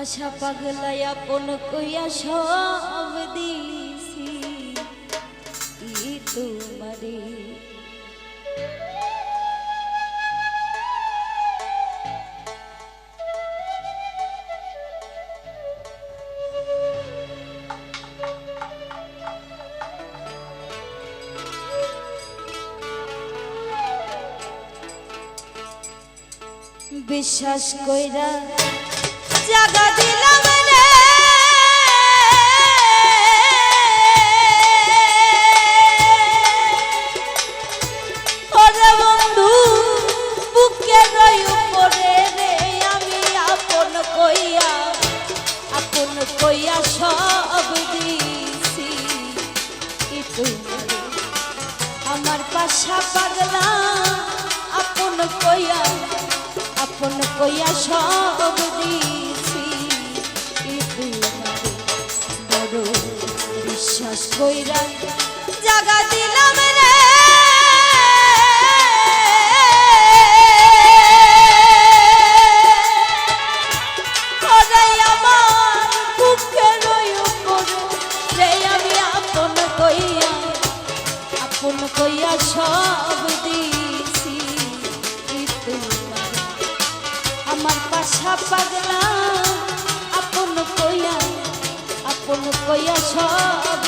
পাশা পাগলাই আপন কইয়া সব দিছি। তোমারে। বিশ্বাস কইরা জাগা পাশা পাগলা আপন কইয়া আপন কইয়া সব দিছি। বড় বিশ্বাস কইরা জাগা দিলাম সব দিছি আমার পাশা পাগলা আপন কইয়া আপন কইয়া সব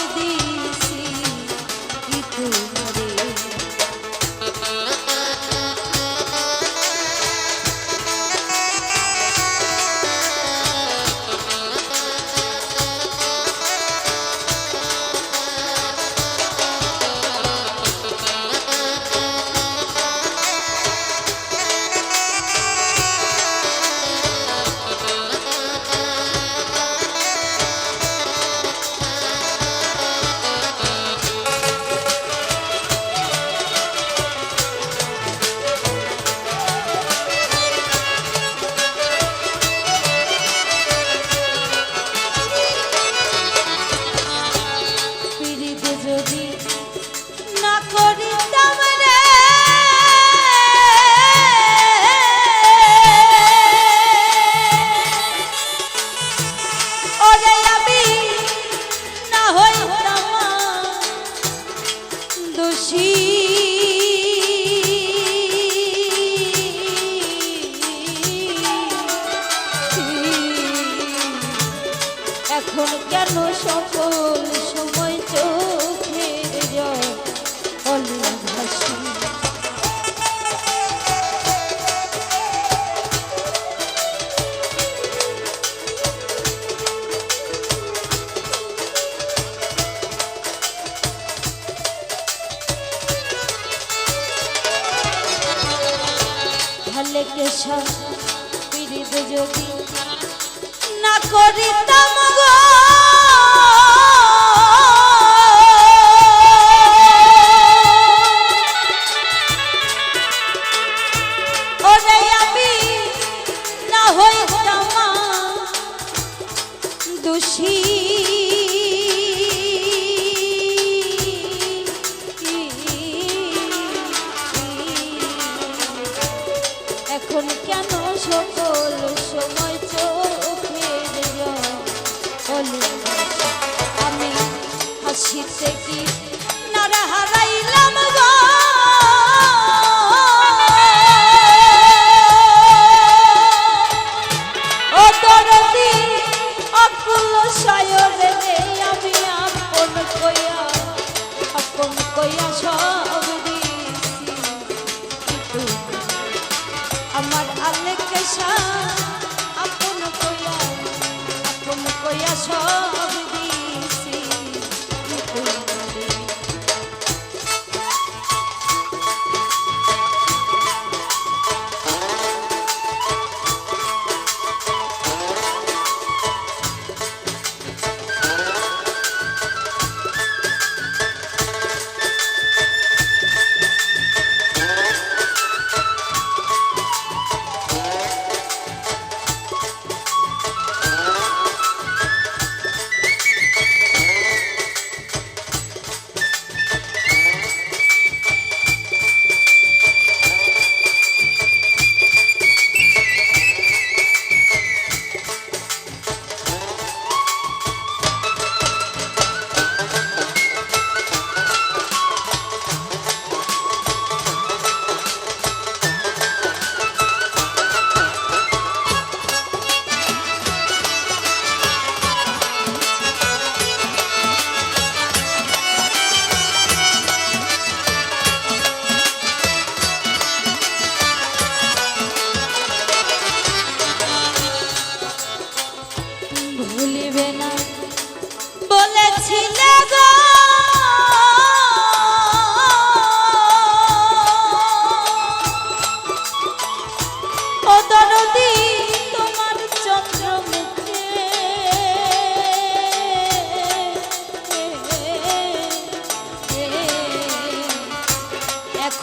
এখন কেন সকল সময় চোখের জল ভাসি? কেশা পিড়িত যদি না করিতাম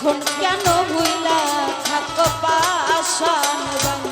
এখন কেন ভুইলা থাকো পাশান বান্ধবকে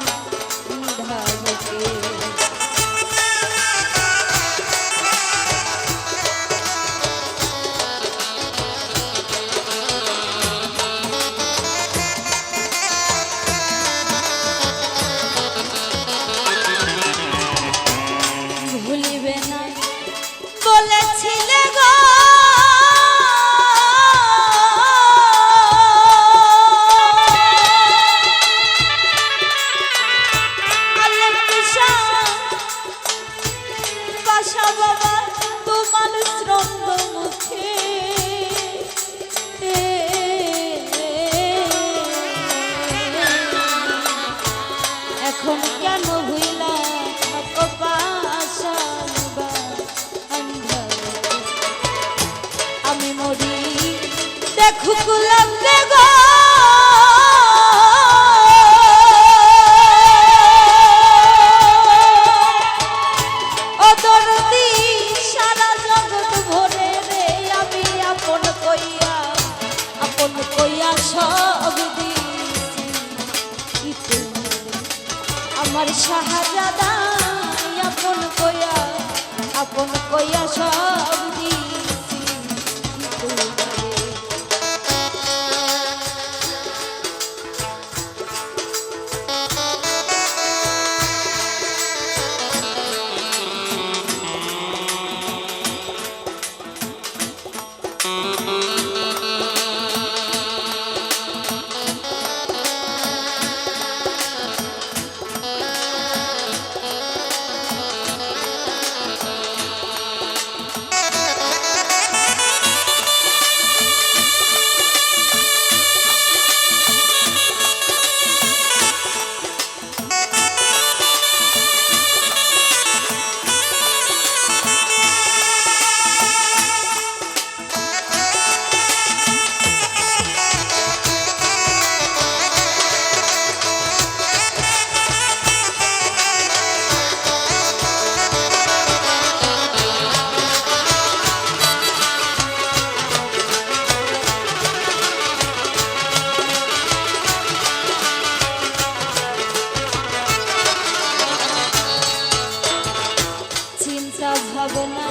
চিন্তা ভাবনা।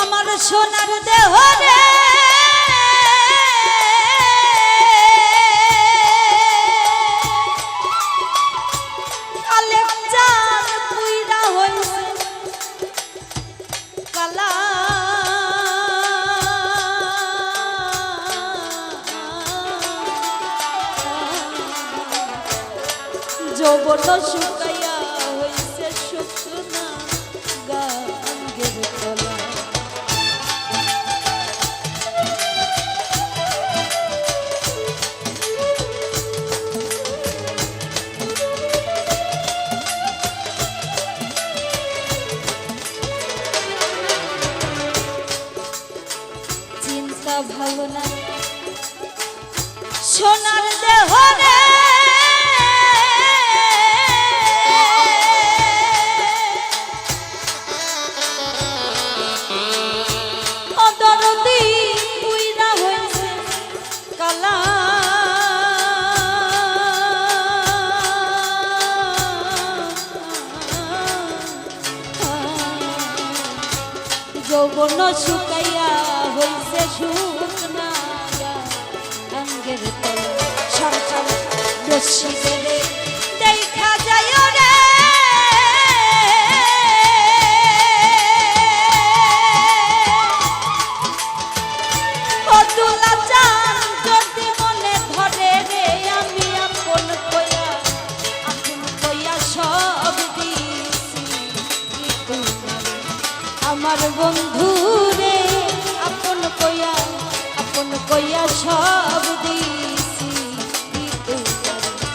আমার সোনার দেহ রে। যৌবন সুখ চিন্তা ভাবনা। সোনার দেহ রে যৌবন শুকাইয়া হইছে শুকনা